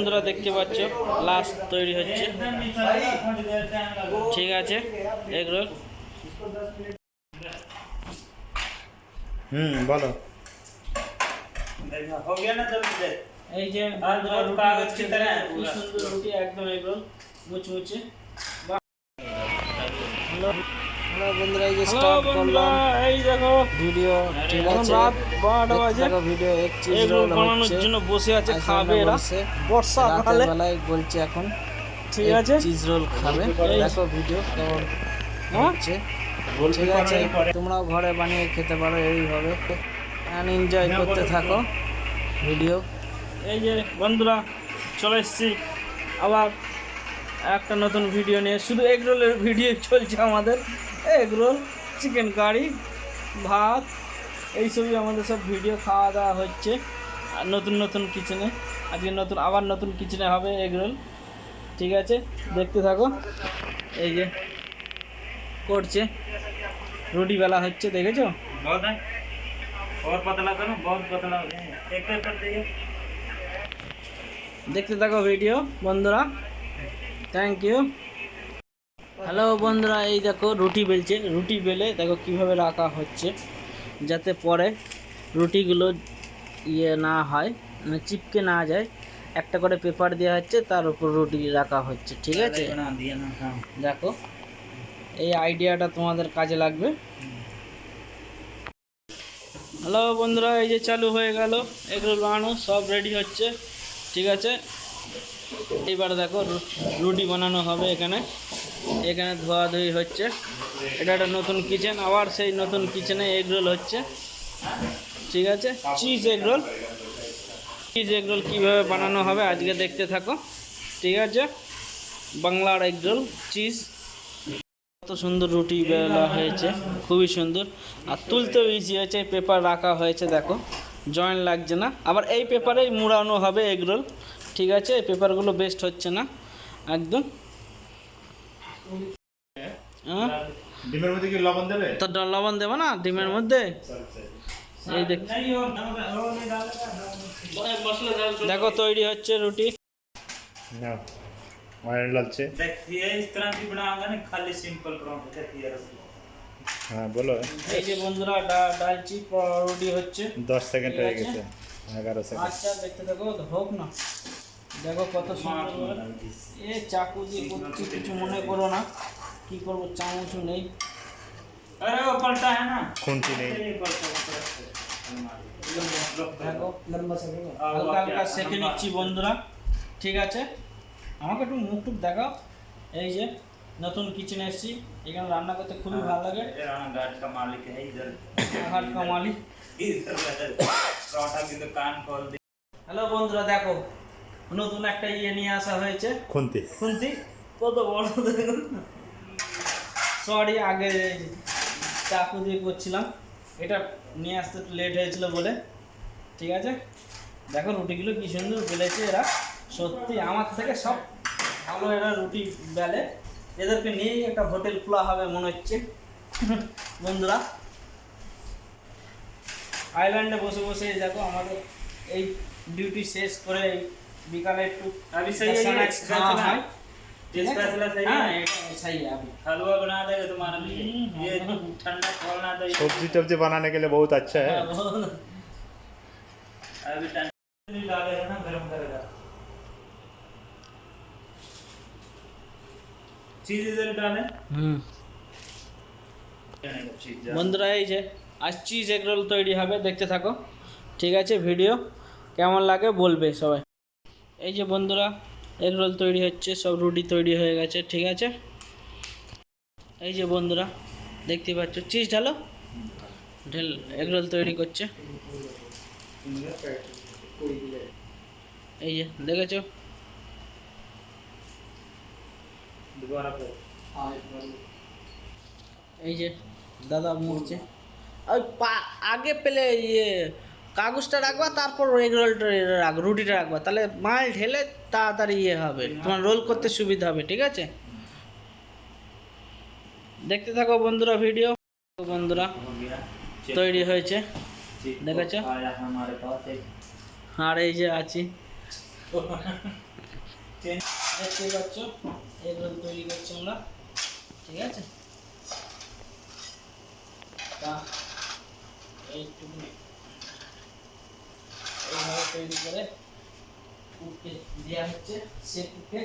বন্ধুরা দেখতে পাচ্ছ লাস্ট তৈরি হচ্ছে ঠিক আছে এগরোল হুম বলো এই যে সুন্দর রুটি একদম এগরোল মুচমুচে হ্যালো বন্ধুরা এই যে স্টার্ট করলাম। এই দেখো। ভিডিও ঠিক আছে। রাত বারোটা দেখতে বাজে। থাকো ভিডিও এক চিজ বানানোর জন্য বসে আছে খাবে এরা। বলছে। বর্ষাকালে বেলায় বলছে এখন ঠিক আছে। চিজ রোল খাবে। দেখো ভিডিও কেমন হ্যাঁ? হচ্ছে। ঠিক আছে তোমরাও ঘরে বানিয়ে খেতে পারো এইভাবে। এনজয় করতে থাকো। ভিডিও। এই যে বন্ধুরা চলে এসেছি। আবার একটা নতুন ভিডিও নিয়ে। শুধু এগরোলের ভিডিও চলছে আমাদের। এগ রোল চিকেন কারি ভাত এইসবই আমাদের সব ভিডিও খাওয়া দাওয়া হচ্ছে। আর নতুন নতুন কিচেনে আজকে নতুন আবার নতুন কিচেনে হবে এগ রোল ঠিক আছে? দেখতে থাকো। এই যে করছে। রুটি বেলা হচ্ছে দেখেছ? দেখতে থাকো ভিডিও বন্ধুরা। থ্যাংক ইউ হ্যালো বন্ধুরা এই দেখো রুটি বেলছে। রুটি বেলে দেখো কীভাবে রাখা হচ্ছে যাতে পরে রুটিগুলো ইয়ে না হয় মানে চিপকে না যায়। একটা করে পেপার দেওয়া হচ্ছে তার উপর রুটি রাখা হচ্ছে ঠিক আছে? দেখো এই আইডিয়াটা তোমাদের কাজে লাগবে। হ্যালো বন্ধুরা এই যে চালু হয়ে গেল এগুলো বানানো সব রেডি হচ্ছে ঠিক আছে? এবার দেখো রুটি বানানো হবে এখানে। এখানে ধোয়াধুয়ি হচ্ছে। এটা একটা নতুন কিচেন আবার সেই নতুন কিচেনে এগরোল হচ্ছে। ঠিক আছে? চিজ এগরোল চিজ এগরোল কীভাবে বানানো হবে আজকে দেখতে থাকো। ঠিক আছে? বাংলার এগরোল চিজ কত সুন্দর রুটি বেলা হয়েছে, খুবই সুন্দর। আর তুলতেও ইজি হয়েছে পেপার রাখা হয়েছে, দেখো। জয়েন্ট লাগছে না। আবার এই পেপারেই মুড়ানো হবে এগরোল ঠিক আছে? এই পেপারগুলো বেস্ট হচ্ছে না। একদম। ডিমের মধ্যে কি লবণ দেবে তো ড- লবণ দেবো না ডিমের মধ্যে এই দেখ नहीं और नमक और नहीं डालेगा দেখো তৈরি হচ্ছে রুটি না অয়েল লাগছে देखिए इस तरह की बनाऊंगा ना खाली सिंपल पराठा देखिए হ্যাঁ বলো এই যে বন্ধুরা ডা- ডালচি প- রুটি হচ্ছে দশ সেকেন্ড ঠিক হয়ে আছে। গেছে এগারো সেকেন্ড আচ্ছা দেখতে দেখো হোক না দেখো কত সুন্দর করে। এ চাকু দিয়ে করছি কিছু মনে করো না কি করবো চামচও নেই अरे वो पलटा है ना খুন্তি নেই ये पलटा पलटा দেখো হালকা হালকা সেকে নিচ্ছি বন্ধুরা ঠিক আছে আমাকে একটু মুখ টুক দেখাও এই যে নতুন কিচেনে এসেছি এখানে রান্না করতে খুবই ভালো লাগে राणा घाट का मालिक है इधर হাট কামালি इधर पराठा की दुकान खोल दी হ্যালো বন্ধুরা দেখো নতুন একটা ইয়ে নিয়ে আসা হয়েছে। খুন্তি। খুন্তি? কত বড় সরি আগে চাকু দিয়ে করছিলাম। এটা নিয়ে আসতে একটু লেট হয়েছিল বলে। ঠিক আছে? দেখো রুটিগুলো কি সুন্দর বেলেছে এরা। সত্যি আমার থেকে সব ভালো এরা রুটি বেলে। এদেরকে নিয়েই একটা হোটেল খোলা হবে মনে হচ্ছে। বন্ধুরা আইল্যান্ডে বসে বসে দেখো আমাদের এই ডিউটি শেষ করে বিকালে একটু अभी सही है ये snacks খাওয়া फैसला হয় ये फैसला सही হ্যাঁ है এটা सही है अभी हलवा बना देगा तुम्हारे लिए ये ठंडा खोलना तो ये सब्जी टब्जी बनाने के लिए बहुत अच्छा है अभी ठंडा नहीं डालेगा ना गर्म करेगा चीज इधर डाले হুম चीज বন্ধুরা এই যে আজ চিজ এগ রোল তৈরি হবে দেখতে থাকো ঠিক আছে ভিডিও কেমন লাগে বলবে সবাই এই যে বন্ধুরা, এগ রোল তৈরি হচ্ছে, সব রুটি তৈরি হয়ে গেছে, ঠিক আছে? এই যে বন্ধুরা, দেখতে পাচ্ছ, চিজ ঢালো? ঢেল, এগ রোল তৈরি করছে। এই যে, দেখেছ? এই যে, দাদা মরছে। ওই পা, আগে পেলে ইয়ে কাগজটা রাখবা তারপর এগ রোলটা রুটিটা রাখবা। তাহলে মাল ঢেলে তাড়াতাড়ি ইয়ে হবে হ্যাঁ। তোমার রোল করতে সুবিধা হবে ঠিক আছে? দেখতে থাকো বন্ধুরা ভিডিও বন্ধুরা তৈরি হয়েছে দেখেছ? আর এই যে আছি। দেখতে পাচ্ছ? এগ রোল তৈরি করছি আমরা ঠিক আছে? তৈরি করে কুককে দেওয়া হচ্ছে সে কুককে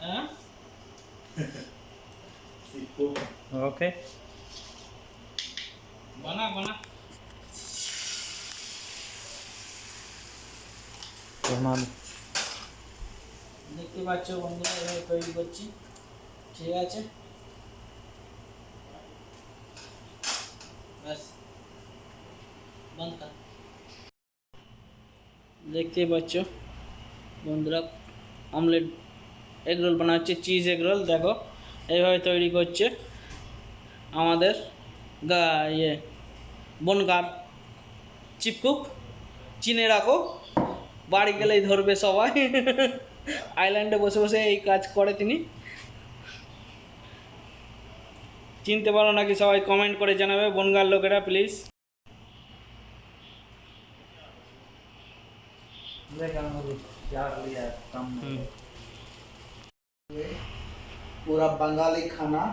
হ্যাঁ? ওকে। বানা বানা। দেখতে পাচ্ছ বন্ধুরা এভাবে তৈরি করছি। ঠিক আছে? বন্ধ কর। দেখতেই পাচ্ছ, বন্ধুরা অমলেট এগ রোল বানাচ্ছে চিজ এগ রোল দেখো, এইভাবে তৈরি করছে আমাদের গা ইয়ে বনগার চিপকুক চিনে রাখো, বাড়ি গেলেই ধরবে সবাই। আইল্যান্ডে বসে বসে এই কাজ করে তিনি। চিনতে পারো নাকি সবাই কমেন্ট করে জানাবে বনগার লোকেরা প্লিজ पूरा बंगाली खाना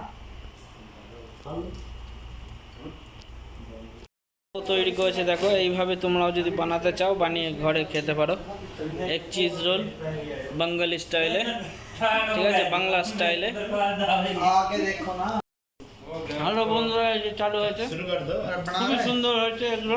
তৈরি করেছে দেখো এইভাবে তোমরাও যদি বানাতে চাও বানিয়ে ঘরে খেতে পারো এক চিজ রোল বাঙ্গালি স্টাইলে ঠিক আছে বাংলা স্টাইলে आगे देखो ना হ্যালো বন্ধুরা এই যে চালু হয়েছে शुरू कर दो बना খুবই रहे সুন্দর হয়েছে এগুলো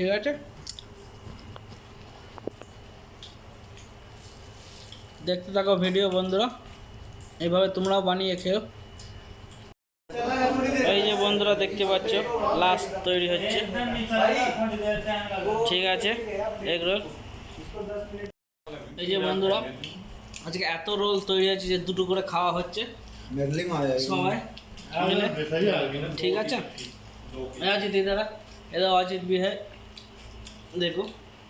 ঠিক আছে দেখতে থাকো ভিডিও বন্ধুরা। এইভাবে তোমরাও বানিয়ে খেও। এই যে বন্ধুরা দেখতে পাচ্ছ লাস্ট তৈরি হচ্ছে। ঠিক আছে এগ রোল এই যে বন্ধুরা আজকে এত রোল তৈরি হচ্ছে যে দুটো করে খাওয়া হচ্ছে। সময় ঠিক আছে? অজিত এ দাও অজিত বিহার। देखो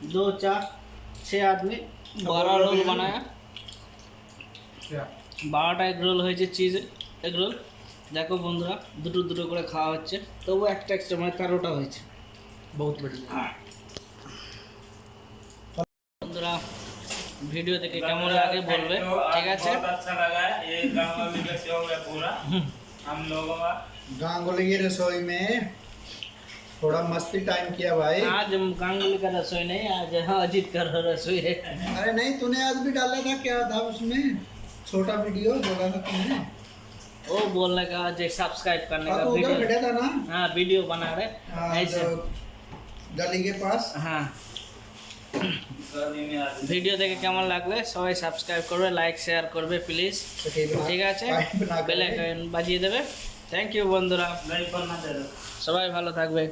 दो चार छः आदमी बारह रोल बनाया বারোটা এগ রোল হয়েছে চিজ এগ রোল দেখো বন্ধুরা দুটো দুটো করে খাওয়া হচ্ছে তবু একটা এক্সট্রা মানে তেরোটা হয়েছে বহুত বড়িয়া বন্ধুরা ভিডিও দেখে কেমন লাগে বলবে ঠিক আছে बहुत अच्छा लगा है ये गांव का शो है पूरा हम लोगों का गांगुली की रसोई में थोड़ा मस्ती टाइम किया भाई आज गांगुली का रसोई नहीं आज हाँ अजीत का रसोई है अरे नहीं तूने आज भी डाला था क्या था उसमें छोटा वीडियो बोला था तुमने वो बोलने का आज सब्सक्राइब करने हाँ, का तो उधर वीडियो बैठा था ना हाँ वीडियो बना रहे हाँ, ऐसे जो गली के पास হ্যাঁ गली में आते ভিডিও দেখে কেমন লাগবে সবাই সাবস্ক্রাইব করবে লাইক শেয়ার করবে প্লিজ सखी बना- ঠিক আছে पाइप बना कर বেল আইকন বাজিয়ে দেবে থ্যাংক ইউ বন্ধুরা। সবাই ভালো থাকবে।